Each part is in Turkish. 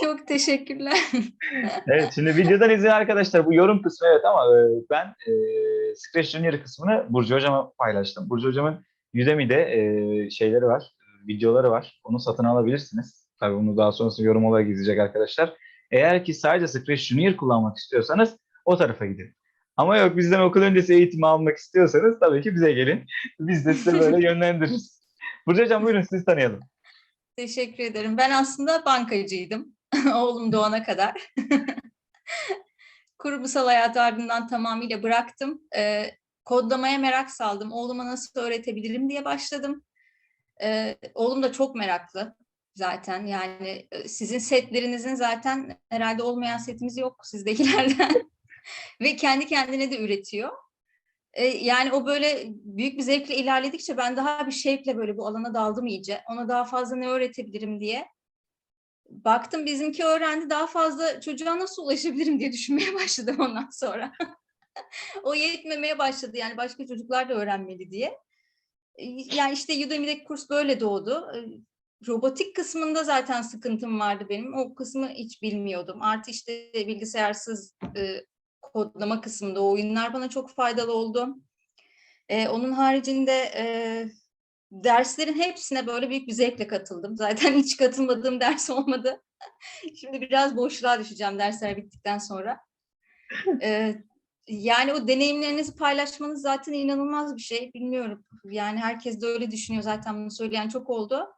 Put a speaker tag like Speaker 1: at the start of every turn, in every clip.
Speaker 1: Çok teşekkürler.
Speaker 2: Evet şimdi videodan izleyen arkadaşlar bu yorum kısmı evet ama e, ben e, Scratch Junior kısmını Burcu Hocam'a paylaştım. Burcu Hocam'ın Udemy'de e, şeyleri var, videoları var. Onu satın alabilirsiniz. Tabii bunu daha sonrasında yorum olarak izleyecek arkadaşlar. Eğer ki sadece Scratch Junior kullanmak istiyorsanız o tarafa gidin. Ama yok bizden okul öncesi eğitimi almak istiyorsanız tabii ki bize gelin. Biz de size böyle yönlendiririz. Burcu Hocam buyurun sizi tanıyalım.
Speaker 1: Teşekkür ederim. Ben aslında bankacıydım. Oğlum doğana kadar. Kurumsal hayatı ardından tamamıyla bıraktım. Ee, kodlamaya merak saldım. Oğluma nasıl öğretebilirim diye başladım. Ee, oğlum da çok meraklı zaten. Yani e, sizin setlerinizin zaten herhalde olmayan setimiz yok sizdekilerden. Ve kendi kendine de üretiyor. E, yani o böyle büyük bir zevkle ilerledikçe ben daha bir şevkle böyle bu alana daldım iyice. Ona daha fazla ne öğretebilirim diye. Baktım bizimki öğrendi daha fazla çocuğa nasıl ulaşabilirim diye düşünmeye başladım ondan sonra. o yetmemeye başladı yani başka çocuklar da öğrenmeli diye. E, Yani işte Udemy'deki kurs böyle doğdu. E, Robotik kısmında zaten sıkıntım vardı benim. O kısmı hiç bilmiyordum. Artı işte bilgisayarsız e, kodlama kısmında o oyunlar bana çok faydalı oldu. Ee, onun haricinde e, derslerin hepsine böyle büyük bir zevkle katıldım. Zaten hiç katılmadığım ders olmadı. Şimdi biraz boşluğa düşeceğim dersler bittikten sonra. Ee, yani o deneyimlerinizi paylaşmanız zaten inanılmaz bir şey. Bilmiyorum. Yani herkes de öyle düşünüyor. Zaten bunu söyleyen çok oldu.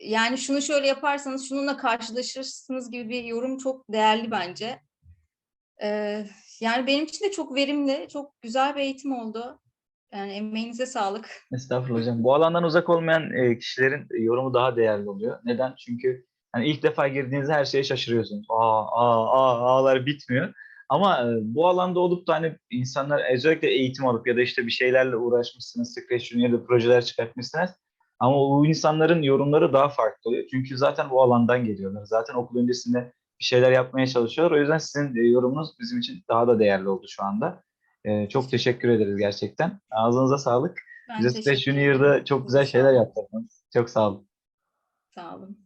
Speaker 1: Yani şunu şöyle yaparsanız şununla karşılaşırsınız gibi bir yorum çok değerli bence. Ee, yani benim için de çok verimli, çok güzel bir eğitim oldu. Yani emeğinize sağlık.
Speaker 2: Estağfurullah hocam. Bu alandan uzak olmayan e, kişilerin e, yorumu daha değerli oluyor. Neden? Çünkü hani ilk defa girdiğinizde her şeye şaşırıyorsunuz. Aa, aa, aa, ağlar bitmiyor. Ama e, bu alanda olup da hani insanlar özellikle eğitim alıp ya da işte bir şeylerle uğraşmışsınız, Scratch Junior'da projeler çıkartmışsınız. Ama o insanların yorumları daha farklı oluyor. Çünkü zaten bu alandan geliyorlar. Zaten okul öncesinde bir şeyler yapmaya çalışıyorlar. O yüzden sizin yorumunuz bizim için daha da değerli oldu şu anda. E, çok teşekkür ederiz gerçekten. Ağzınıza sağlık.
Speaker 1: Ben
Speaker 2: Just
Speaker 1: Space
Speaker 2: Junior'da çok güzel şeyler yaptırdınız. Çok sağ olun.
Speaker 1: Sağ olun.